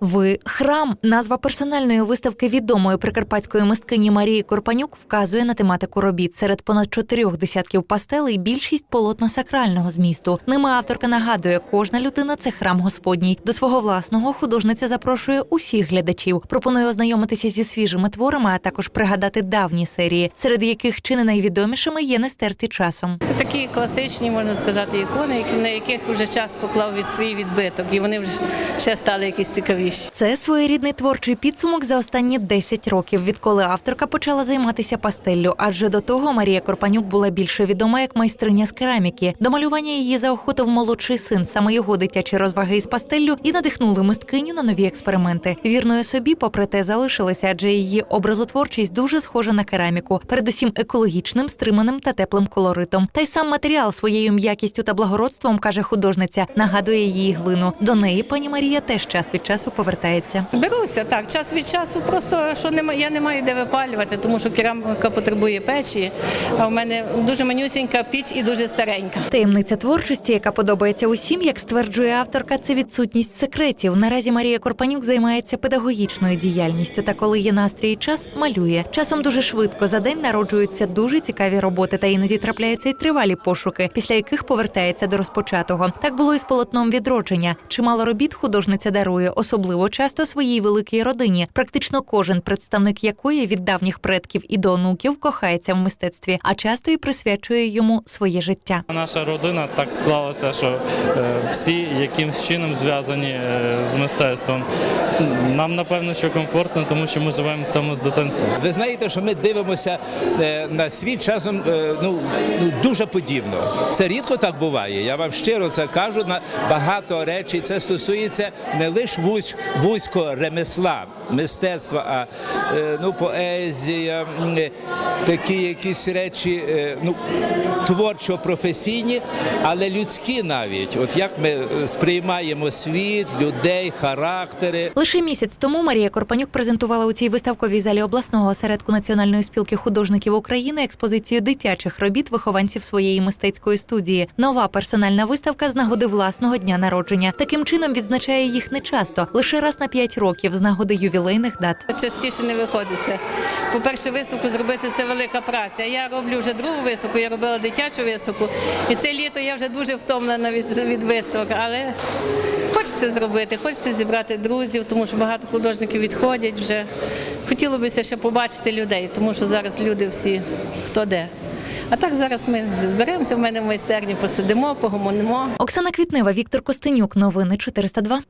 Ви храм. Назва персональної виставки відомої прикарпатської мисткині Марії Корпанюк вказує на тематику робіт. Серед понад чотирьох десятків пастелей більшість полотна сакрального змісту. Ними авторка нагадує, кожна людина це храм Господній. До свого власного художниця запрошує усіх глядачів. Пропонує ознайомитися зі свіжими творами, а також пригадати давні серії, серед яких чи не найвідомішими є не стерті часом. Це такі класичні, можна сказати, ікони, на яких вже час поклав від свій відбиток, і вони вже ще стали якісь цікавіші. Це своєрідний творчий підсумок за останні 10 років, відколи авторка почала займатися пастеллю. Адже до того Марія Корпанюк була більше відома як майстриня з кераміки. До малювання її заохотив молодший син. Саме його дитячі розваги із пастеллю і надихнули мисткиню на нові експерименти. Вірною собі, попри те, залишилася, адже її образотворчість дуже схожа на кераміку, передусім екологічним, стриманим та теплим колоритом. Та й сам матеріал своєю м'якістю та благородством каже художниця, нагадує її глину. До неї пані Марія теж час від часу повертається. Беруся так, час від часу, просто що нема, я не маю де випалювати, тому що кераміка потребує печі, а в мене дуже манюсінька піч і дуже старенька. Таємниця творчості, яка подобається усім, як стверджує авторка, це відсутність секретів. Наразі Марія Корпанюк займається педагогічною діяльністю. Та коли є настрій і час, малює. Часом дуже швидко за день народжуються дуже цікаві роботи, та іноді трапляються й тривалі пошуки, після яких повертається до розпочатого. Так було і з полотном відродження. Чимало робіт художниця дарує, особливо часто своїй великій родині. Практично кожен представник якої від давніх предків і до онуків кохається в мистецтві, а часто і присвячує йому своє життя. Наша родина так склалася, що е, всі якимсь чином зв'язані е, з мистецтвом. Нам напевно, що комфортно, тому що ми живемо в цьому з дитинства. Ви знаєте, що ми дивимося е, на світ часом ну, ну дуже подібно. Це рідко так буває. Я вам щиро це кажу. На багато речей це стосується не лише вузь, вузького ремесла, мистецтва, а е, ну, поезія, е, такі якісь речі, е, ну творчо-професійні, але людські навіть. От як ми сприймаємо світ, людей, характери. Лише місяць тому Марія Корпанюк презентувала у цій виставковій залі обласного осередку Національної спілки художників України експозицію дитячих робіт вихованців своєї мистецької студії. Нова персональна виставка з нагоди власного дня народження. Таким чином відзначає їх не часто, лише раз на п'ять років з нагоди ювілейних дат. Частіше не виходиться. По-перше, виставку зробити це велика праця. Я роблю вже другу виставку, я робила дитячу виставку. І це літо я вже дуже втомлена від, від виставок, але хочеться зробити, хочеться зібрати друзів, тому що багато художників відходять вже. Хотіло б ще побачити людей, тому що зараз люди всі хто де. А так зараз ми зберемося в мене в майстерні, посидимо, погомонимо. Оксана Квітнева, Віктор Костенюк. Новини 402.